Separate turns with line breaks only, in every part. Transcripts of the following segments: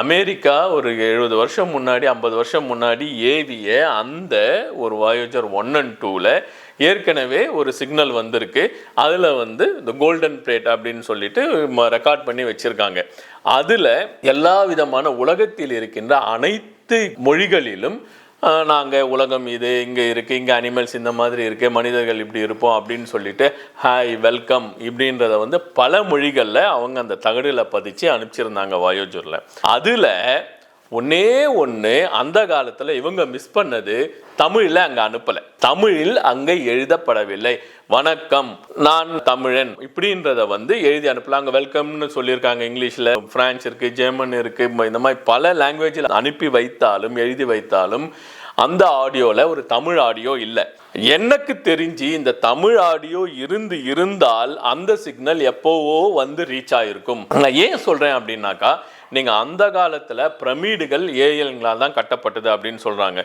America ஒரு எழுபது வருஷம் முன்னாடி ஐம்பது வருஷம் முன்னாடி ஏவிய அந்த ஒரு வாயோஜர் ஒன் அண்ட் டூவில் ஏற்கனவே ஒரு சிக்னல் வந்திருக்கு. அதில் வந்து இந்த கோல்டன் பிளேட் அப்படின்னு சொல்லிட்டு ரெக்கார்ட் பண்ணி வச்சுருக்காங்க. அதில் எல்லா விதமான உலகத்தில் இருக்கின்ற அனைத்து மொழிகளிலும் நாங்கள் உலகம் இது இங்கே இருக்குது இங்கே அனிமல்ஸ் இந்த மாதிரி இருக்குது மனிதர்கள் இப்படி இருப்போம் அப்படின்னு சொல்லிட்டு ஹாய் வெல்கம் இப்படின்றத வந்து பல மொழிகளில் அவங்க அந்த தகடில் பதிச்சு அனுப்பிச்சிருந்தாங்க வாயோஜூரில். அதில் ஒன்னே ஒன்று அந்த காலத்தில் இவங்க மிஸ் பண்ணது தமிழில் அங்கே அனுப்பலை. தமிழில் அங்கே எழுதப்படவில்லை. வணக்கம் நான் தமிழன். இப்படின்றத வந்து எழுதி அனுப்பலாம். அங்கே வெல்கம்னு சொல்லியிருக்காங்க இங்கிலீஷில். பிரான்ஸ் இருக்குது ஜெர்மன் இருக்குது இந்த மாதிரி பல லாங்குவேஜில் அனுப்பி வைத்தாலும் எழுதி வைத்தாலும் அந்த ஆடியோவில் ஒரு தமிழ் ஆடியோ இல்லை. எனக்கு தெரிஞ்சு இந்த தமிழ் ஆடியோ இருந்து இருந்தால் அந்த சிக்னல் எப்போவோ வந்து ரீச் ஆயிருக்கும். நான் ஏன் சொல்கிறேன் அப்படின்னாக்கா நீங்கள் அந்த காலத்தில் பிரமிடுகள் ஏலியன்களால் தான் கட்டப்பட்டது அப்படின்னு சொல்கிறாங்க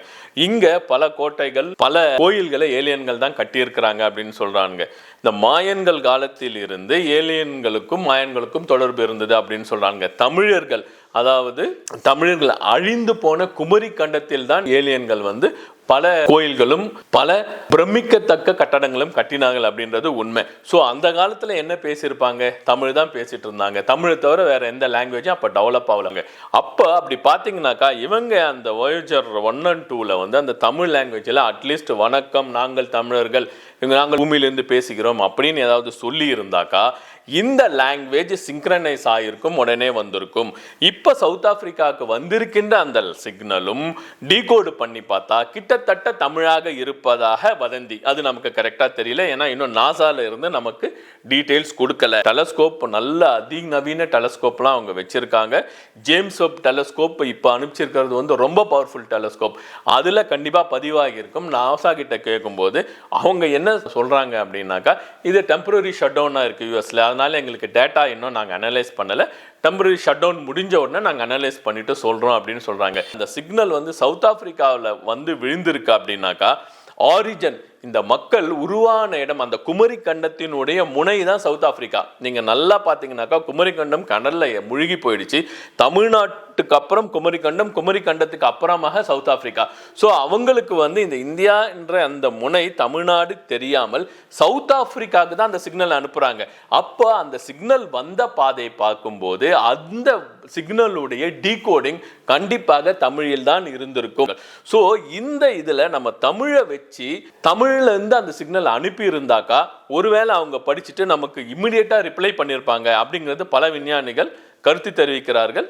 இங்கே பல கோட்டைகள் பல கோயில்களை ஏலியன்கள் தான் கட்டியிருக்கிறாங்க அப்படின்னு சொல்கிறாங்க இந்த மாயன்கள் காலத்தில் இருந்து ஏலியன்களுக்கும் மாயன்களுக்கும் தொடர்பு இருந்தது அப்படின்னு சொல்கிறாங்க தமிழர்கள் அதாவது தமிழர்கள் அழிந்து போன குமரி கண்டத்தில் தான் ஏலியன்கள் வந்து பல கோயில்களும் பல பிரமிக்கத்தக்க கட்டடங்களும் கட்டினாங்க அப்படின்றது உண்மை. ஸோ அந்த காலத்தில் என்ன பேசியிருப்பாங்க? தமிழ் தான் பேசிட்டு இருந்தாங்க. தமிழை தவிர வேற எந்த லாங்குவேஜும் அப்போ டெவலப் ஆகலைங்க. அப்போ அப்படி பார்த்தீங்கன்னாக்கா இவங்க அந்த வயோஜர் ஒன் அண்ட் டூவில் வந்து அந்த தமிழ் லாங்குவேஜில் அட்லீஸ்ட் வணக்கம் நாங்கள் தமிழர்கள் இவங்க நாங்கள் பூமியிலேருந்து பேசுகிறோம் அப்படின்னு ஏதாவது சொல்லி இருந்தாக்கா இந்த லாங்குவேஜ் சிங்க்ரனைஸ் ஆகிருக்கும் உடனே வந்திருக்கும். இப்போ சவுத் ஆப்பிரிக்காவுக்கு வந்திருக்கின்ற அந்த சிக்னலும் டீகோடு பண்ணி பார்த்தா கிட்ட கிட்டத்தட்ட தமிழாக இருப்பதாக வதந்தி. அது நமக்கு கரெக்டாக தெரியல. ஏன்னா இன்னும் நாசாவில் இருந்து நமக்கு டீட்டெயில்ஸ் கொடுக்கல. டெலஸ்கோப் நல்ல அதிநவீன டெலஸ்கோப்லாம் அவங்க வச்சுருக்காங்க. ஜேம்ஸ் வெப் டெலஸ்கோப் இப்போ அனுப்பிச்சிருக்கிறது வந்து ரொம்ப பவர்ஃபுல் டெலஸ்கோப் அதில் கண்டிப்பாக பதிவாகி இருக்கும் நாசா கிட்ட கேட்கும்போது அவங்க என்ன சொல்கிறாங்க அப்படின்னாக்கா இது டெம்பரரி ஷட் டவுனாக இருக்குது யூஎஸில் அதனால் எங்களுக்கு டேட்டா இன்னும் நாங்கள் அனலைஸ் பண்ணலை. டெம்பரரி ஷட் டவுன் முடிஞ்ச உடனே நாங்கள் அனலைஸ் பண்ணிட்டு சொல்கிறோம் அப்படின்னு சொல்கிறாங்க இந்த சிக்னல் வந்து சவுத் ஆஃப்ரிக்காவில் வந்து விழுந்திருக்கு அப்படின்னாக்கா ஆரிஜன் இந்த மக்கள் உருவான இடம் அந்த குமரி கண்டத்தினுடைய முனை தான் சவுத் ஆப்பிரிக்கா. நீங்கள் நல்லா பார்த்தீங்கன்னாக்கா குமரி கண்டம் கடலில் முழுகி போயிடுச்சு. தமிழ்நாட்டுக்கு அப்புறம் குமரி கண்டம் குமரி கண்டத்துக்கு அப்புறமாக சவுத் ஆப்பிரிக்கா. ஸோ அவங்களுக்கு வந்து இந்த இந்தியா என்ற அந்த முனை தமிழ்நாடு தெரியாமல் சவுத் ஆப்பிரிக்காவுக்கு தான் அந்த சிக்னல் அனுப்புகிறாங்க அப்போ அந்த சிக்னல் வந்த பாதையை பார்க்கும்போது அந்த சிக்னலுடைய டீகோடிங் கண்டிப்பாக தமிழில் தான் இருந்திருக்கும். ஸோ இந்த இதில் நம்ம தமிழை வச்சு தமிழ் இருந்து அந்த சிக்னல் அனுப்பி இருந்தாக்கா ஒருவேளை அவங்க படிச்சுட்டு நமக்கு இம்மிடியேட்டாக ரிப்ளை பண்ணியிருப்பாங்க அப்படிங்கிறது பல விஞ்ஞானிகள் கருத்து தெரிவிக்கிறார்கள்.